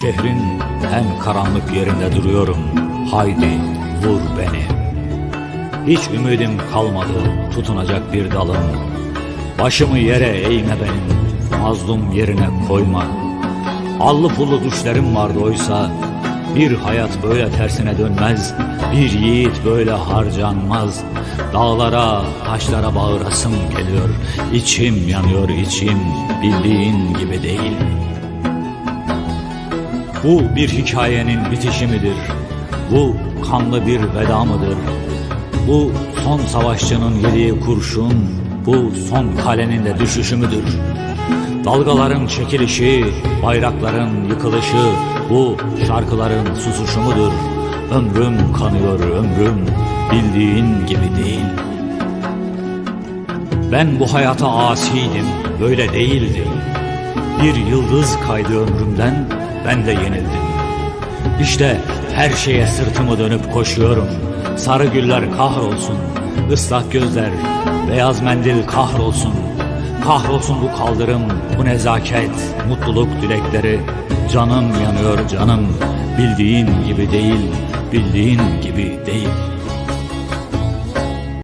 Şehrin en karanlık yerinde duruyorum. Haydi vur beni. Hiç ümidim kalmadı tutunacak bir dalım. Başımı yere eğme benim, mazlum yerine koyma. Allı pullu düşlerim vardı oysa, bir hayat böyle tersine dönmez, bir yiğit böyle harcanmaz. Dağlara, taşlara bağırasım geliyor, içim yanıyor içim, bildiğin gibi değil. Bu bir hikayenin bitişi midir? Bu kanlı bir veda mıdır? Bu son savaşçının yediği kurşun, bu son kalenin de düşüşü müdür? Dalgaların çekilişi, bayrakların yıkılışı, bu şarkıların susuşu mudur? Ömrüm kanıyor ömrüm, bildiğin gibi değil. Ben bu hayata asiydim, böyle değildim. Bir yıldız kaydı ömrümden, ben de yenildim. İşte her şeye sırtımı dönüp koşuyorum. Sarı güller kahrolsun, ıslak gözler, beyaz mendil kahrolsun. Kahrolsun bu kaldırım, bu nezaket, mutluluk dilekleri. Canım yanıyor canım, bildiğin gibi değil, bildiğin gibi değil.